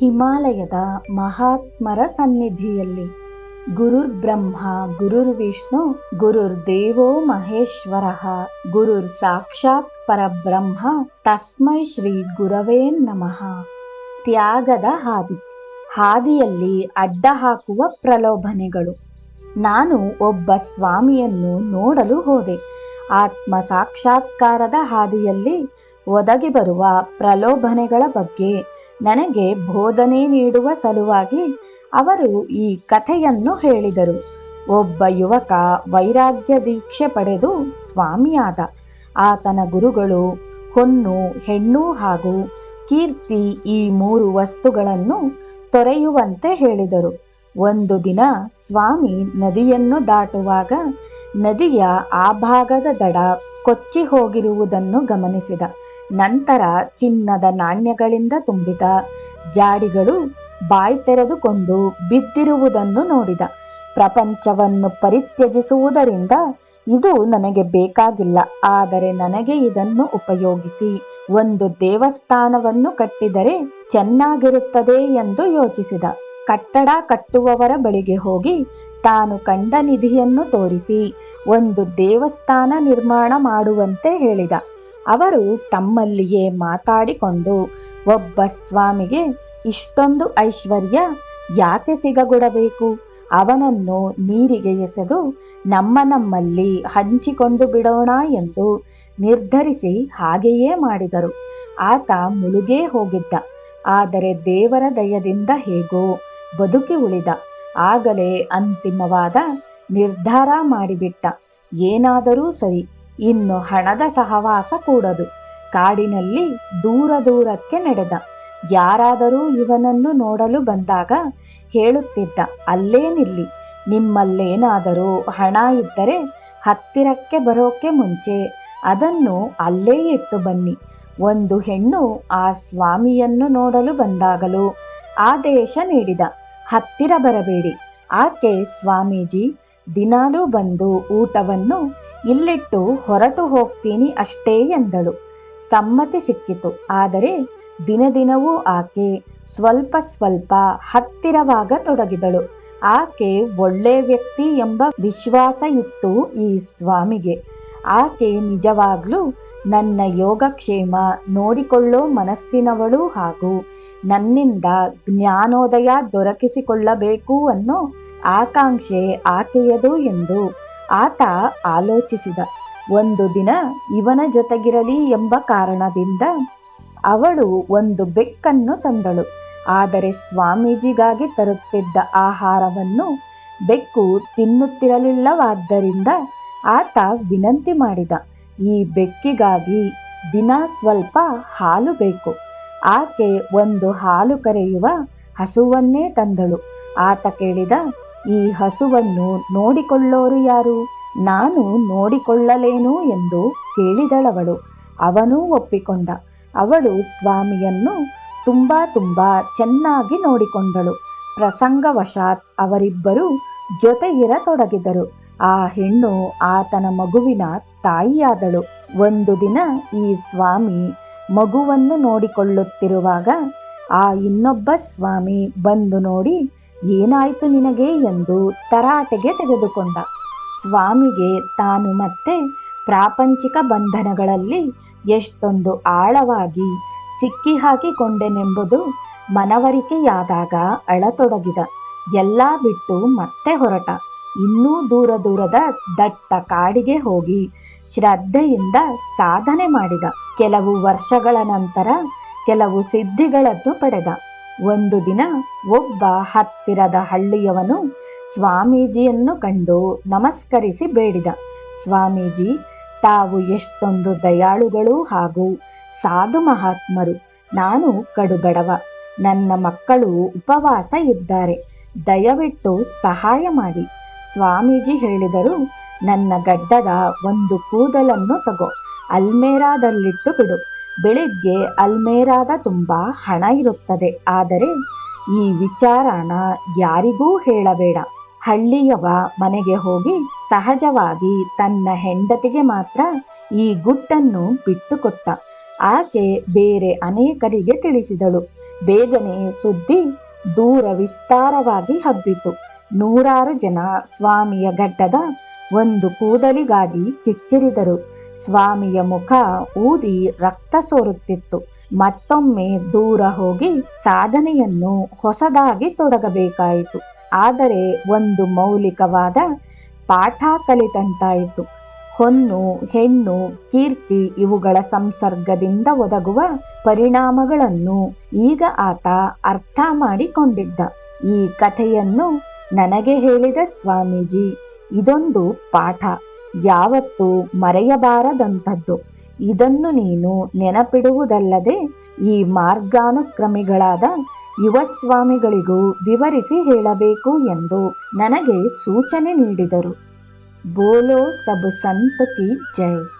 ಹಿಮಾಲಯದ ಮಹಾತ್ಮರ ಸನ್ನಿಧಿಯಲ್ಲಿ. ಗುರುರ್ ಬ್ರಹ್ಮ, ಗುರುರ್ ವಿಷ್ಣು, ಗುರುರ್ ದೇವೋ ಮಹೇಶ್ವರ, ಗುರುರ್ ಸಾಕ್ಷಾತ್ ಪರಬ್ರಹ್ಮ, ತಸ್ಮೈ ಶ್ರೀ ಗುರವೇ ನಮಃ. ತ್ಯಾಗದ ಹಾದಿ. ಹಾದಿಯಲ್ಲಿ ಅಡ್ಡ ಹಾಕುವ ಪ್ರಲೋಭನೆಗಳು. ನಾನು ಒಬ್ಬ ಸ್ವಾಮಿಯನ್ನು ನೋಡಲು ಹೋದೆ. ಆತ್ಮ ಸಾಕ್ಷಾತ್ಕಾರದ ಹಾದಿಯಲ್ಲಿ ಒದಗಿ ಬರುವ ಪ್ರಲೋಭನೆಗಳ ಬಗ್ಗೆ ನನಗೆ ಬೋಧನೆ ನೀಡುವ ಸಲುವಾಗಿ ಅವರು ಈ ಕಥೆಯನ್ನು ಹೇಳಿದರು. ಒಬ್ಬ ಯುವಕ ವೈರಾಗ್ಯ ದೀಕ್ಷೆ ಪಡೆದು ಸ್ವಾಮಿಯಾದ. ಆತನ ಗುರುಗಳು ಹೊನ್ನು, ಹೆಣ್ಣು ಹಾಗೂ ಕೀರ್ತಿ ಈ ಮೂರು ವಸ್ತುಗಳನ್ನು ತೊರೆಯುವಂತೆ ಹೇಳಿದರು. ಒಂದು ದಿನ ಸ್ವಾಮಿ ನದಿಯನ್ನು ದಾಟುವಾಗ ನದಿಯ ಆ ಭಾಗದ ದಡ ಕೊಚ್ಚಿ ಹೋಗಿರುವುದನ್ನು ಗಮನಿಸಿದ. ನಂತರ ಚಿನ್ನದ ನಾಣ್ಯಗಳಿಂದ ತುಂಬಿದ ಜಾಡಿಗಳು ಬಾಯಿ ತೆರೆದುಕೊಂಡು ಬಿದ್ದಿರುವುದನ್ನು ನೋಡಿದ. ಪ್ರಪಂಚವನ್ನು ಪರಿತ್ಯಜಿಸುವುದರಿಂದ ಇದು ನನಗೆ ಬೇಕಾಗಿಲ್ಲ, ಆದರೆ ನನಗೆ ಇದನ್ನು ಉಪಯೋಗಿಸಿ ಒಂದು ದೇವಸ್ಥಾನವನ್ನು ಕಟ್ಟಿದರೆ ಚೆನ್ನಾಗಿರುತ್ತದೆ ಎಂದು ಯೋಚಿಸಿದ. ಕಟ್ಟಡ ಕಟ್ಟುವವರ ಬಳಿಗೆ ಹೋಗಿ ತಾನು ಕಂಡ ನಿಧಿಯನ್ನು ತೋರಿಸಿ ಒಂದು ದೇವಸ್ಥಾನ ನಿರ್ಮಾಣ ಮಾಡುವಂತೆ ಹೇಳಿದ. ಅವರು ತಮ್ಮಲ್ಲಿಯೇ ಮಾತಾಡಿಕೊಂಡು ಒಬ್ಬ ಸ್ವಾಮಿಗೆ ಇಷ್ಟೊಂದು ಐಶ್ವರ್ಯ ಯಾಕೆ ಸಿಗಗೊಡಬೇಕು? ಅವನನ್ನು ನೀರಿಗೆ ಎಸೆದು ನಮ್ಮ ನಮ್ಮಲ್ಲಿ ಹಂಚಿಕೊಂಡು ಬಿಡೋಣ ಎಂದು ನಿರ್ಧರಿಸಿ ಹಾಗೆಯೇ ಮಾಡಿದರು. ಆತ ಮುಳುಗೇ ಹೋಗಿದ್ದ. ಆದರೆ ದೇವರ ದಯದಿಂದ ಹೇಗೋ ಬದುಕಿ ಉಳಿದ. ಆಗಲೇ ಅಂತಿಮವಾದ ನಿರ್ಧಾರ ಮಾಡಿಬಿಟ್ಟ. ಏನಾದರೂ ಸರಿ. ಇನ್ನು ಹಣದ ಸಹವಾಸ ಕೂಡದು. ಕಾಡಿನಲ್ಲಿ ದೂರ ದೂರಕ್ಕೆ ನಡೆದ. ಯಾರಾದರೂ ಇವನನ್ನು ನೋಡಲು ಬಂದಾಗ ಹೇಳುತ್ತಿದ್ದ ಅಲ್ಲೇನಿಲ್ಲಿ ನಿಮ್ಮಲ್ಲೇನಾದರೂ ಹಣ ಇದ್ದರೆ ಹತ್ತಿರಕ್ಕೆ ಬರೋಕೆ ಮುಂಚೆ ಅದನ್ನು ಅಲ್ಲೇ ಇಟ್ಟು ಬನ್ನಿ. ಒಂದು ಹೆಣ್ಣು ಆ ಸ್ವಾಮಿಯನ್ನು ನೋಡಲು ಬಂದಾಗಲೂ ಆದೇಶ ನೀಡಿದ. ಹತ್ತಿರ ಬರಬೇಡಿ. ಆಕೆ ಸ್ವಾಮೀಜಿ, ದಿನಾಲೂ ಬಂದು ಊಟವನ್ನು ಇಲ್ಲಿಟ್ಟು ಹೊರಟು ಹೋಗ್ತೀನಿ ಅಷ್ಟೇ ಎಂದಳು. ಸಮ್ಮತಿ ಸಿಕ್ಕಿತು. ಆದರೆ ದಿನದಿನವೂ ಆಕೆ ಸ್ವಲ್ಪ ಸ್ವಲ್ಪ ಹತ್ತಿರವಾಗ ತೊಡಗಿದಳು. ಆಕೆ ಒಳ್ಳೆ ವ್ಯಕ್ತಿ ಎಂಬ ವಿಶ್ವಾಸ ಇತ್ತು ಈ ಸ್ವಾಮಿಗೆ. ಆಕೆ ನಿಜವಾಗ್ಲೂ ನನ್ನ ಯೋಗಕ್ಷೇಮ ನೋಡಿಕೊಳ್ಳೋ ಮನಸ್ಸಿನವಳು ಹಾಗೂ ನನ್ನಿಂದ ಜ್ಞಾನೋದಯ ದೊರಕಿಸಿಕೊಳ್ಳಬೇಕು ಅನ್ನೋ ಆಕಾಂಕ್ಷೆ ಆಕೆಯದು ಎಂದು ಆತ ಆಲೋಚಿಸಿದ, ಒಂದು ದಿನ ಇವನ ಜೊತೆಗಿರಲಿ ಎಂಬ ಕಾರಣದಿಂದ ಅವಳು ಒಂದು ಬೆಕ್ಕನ್ನು ತಂದಳು. ಆದರೆ ಸ್ವಾಮೀಜಿಗಾಗಿ ತರುತ್ತಿದ್ದ ಆಹಾರವನ್ನು ಬೆಕ್ಕು ತಿನ್ನುತ್ತಿರಲಿಲ್ಲವಾದ್ದರಿಂದ ಆತ ವಿನಂತಿ ಮಾಡಿದ, ಈ ಬೆಕ್ಕಿಗಾಗಿ ದಿನ ಸ್ವಲ್ಪ ಹಾಲು ಬೇಕು. ಆಕೆ ಒಂದು ಹಾಲು ಕರೆಯುವ ಹಸುವನ್ನೇ ತಂದಳು ಆತ ಕೇಳಿದ ಈ ಹಸುವನ್ನು ನೋಡಿಕೊಳ್ಳೋರು ಯಾರು? ನಾನು ನೋಡಿಕೊಳ್ಳಲೇನು ಎಂದು ಕೇಳಿದಳವಳು. ಅವನೂ ಒಪ್ಪಿಕೊಂಡ. ಅವಳು ಸ್ವಾಮಿಯನ್ನು ತುಂಬ ತುಂಬ ಚೆನ್ನಾಗಿ ನೋಡಿಕೊಂಡಳು. ಪ್ರಸಂಗವಶಾತ್ ಅವರಿಬ್ಬರು ಜೊತೆಗಿರತೊಡಗಿದರು. ಆ ಹೆಣ್ಣು ಆತನ ಮಗುವಿನ ತಾಯಿಯಾದಳು. ಒಂದು ದಿನ ಈ ಸ್ವಾಮಿ ಮಗುವನ್ನು ನೋಡಿಕೊಳ್ಳುತ್ತಿರುವಾಗ ಆ ಇನ್ನೊಬ್ಬ ಸ್ವಾಮಿ ಬಂದು ನೋಡಿ ಏನಾಯ್ತು ನಿನಗೆ ಎಂದು ತರಾಟೆಗೆ ತೆಗೆದುಕೊಂಡ. ಸ್ವಾಮಿಗೆ ತಾನು ಮತ್ತೆ ಪ್ರಾಪಂಚಿಕ ಬಂಧನಗಳಲ್ಲಿ ಎಷ್ಟೊಂದು ಆಳವಾಗಿ ಸಿಕ್ಕಿ ಹಾಕಿಕೊಂಡೆನೆಂಬುದು ಮನವರಿಕೆಯಾದಾಗ ಅಳತೊಡಗಿದ. ಎಲ್ಲ ಬಿಟ್ಟು ಮತ್ತೆ ಹೊರಟ. ಇನ್ನೂ ದೂರ ದೂರದ ದಟ್ಟ ಕಾಡಿಗೆ ಹೋಗಿ ಶ್ರದ್ಧೆಯಿಂದ ಸಾಧನೆ ಮಾಡಿದ. ಕೆಲವು ವರ್ಷಗಳ ನಂತರ ಕೆಲವು ಸಿದ್ಧಿಗಳನ್ನು ಪಡೆದ. ಒಂದು ದಿನ ಒಬ್ಬ ಹತ್ತಿರದ ಹಳ್ಳಿಯವನು ಸ್ವಾಮೀಜಿಯನ್ನು ಕಂಡು ನಮಸ್ಕರಿಸಿ ಬೇಡಿದ. ಸ್ವಾಮೀಜಿ, ತಾವು ಎಷ್ಟೊಂದು ದಯಾಳುಗಳು ಹಾಗೂ ಸಾಧು ಮಹಾತ್ಮರು. ನಾನು ಕಡುಬಡವ. ನನ್ನ ಮಕ್ಕಳು ಉಪವಾಸ ಇದ್ದಾರೆ. ದಯವಿಟ್ಟು ಸಹಾಯ ಮಾಡಿ. ಸ್ವಾಮೀಜಿ ಹೇಳಿದರು, ನನ್ನ ಗಡ್ಡದ ಒಂದು ಕೂದಲನ್ನು ತಗೋ. ಅಲ್ಮೇರಾದಲ್ಲಿಟ್ಟು ಬಿಡು. ಬೆಳಿಗ್ಗೆ ಅಲ್ಮೇರಾದ ತುಂಬ ಹಣ ಇರುತ್ತದೆ. ಆದರೆ ಈ ವಿಚಾರನ ಯಾರಿಗೂ ಹೇಳಬೇಡ. ಹಳ್ಳಿಯವ ಮನೆಗೆ ಹೋಗಿ ಸಹಜವಾಗಿ ತನ್ನ ಹೆಂಡತಿಗೆ ಮಾತ್ರ ಈ ಗುಟ್ಟನ್ನು ಬಿಟ್ಟುಕೊಟ್ಟ. ಆಕೆ ಬೇರೆ ಅನೇಕರಿಗೆ ತಿಳಿಸಿದಳು. ಬೇಗನೆ ಸುದ್ದಿ ದೂರ ವಿಸ್ತಾರವಾಗಿ ಹಬ್ಬಿತು. ನೂರಾರು ಜನ ಸ್ವಾಮಿಯ ಗಡ್ಡದ ಒಂದು ಕೂದಲಿಗಾಗಿ ಕಿಕ್ಕಿರಿದರು. ಸ್ವಾಮಿಯ ಮುಖ ಊದಿ ರಕ್ತ ಸೋರುತ್ತಿತ್ತು. ಮತ್ತೊಮ್ಮೆ ದೂರ ಹೋಗಿ ಸಾಧನೆಯನ್ನು ಹೊಸದಾಗಿ ತೊಡಗಬೇಕಾಯಿತು. ಆದರೆ ಒಂದು ಮೌಲಿಕವಾದ ಪಾಠ ಕಲಿತಂತಾಯಿತು. ಹೊನ್ನು, ಹೆಣ್ಣು, ಕೀರ್ತಿ ಇವುಗಳ ಸಂಸರ್ಗದಿಂದ ಒದಗುವ ಪರಿಣಾಮಗಳನ್ನು ಈಗ ಆತ ಅರ್ಥ ಮಾಡಿಕೊಂಡಿದ್ದ. ಈ ಕಥೆಯನ್ನು ನನಗೆ ಹೇಳಿದ ಸ್ವಾಮೀಜಿ, ಇದೊಂದು ಪಾಠ. ಯಾವತ್ತೂ ಮರೆಯಬಾರದಂಥದ್ದು. ಇದನ್ನು ನೀನು ನೆನಪಿಡುವುದಲ್ಲದೆ ಈ ಮಾರ್ಗಾನುಕ್ರಮಿಗಳಾದ ಯುವ ಸ್ವಾಮಿಗಳಿಗೂ ವಿವರಿಸಿ ಹೇಳಬೇಕು ಎಂದು ನನಗೆ ಸೂಚನೆ ನೀಡಿದರು. ಬೋಲೋ ಸಬ್ ಸಂತತಿ ಜೈ.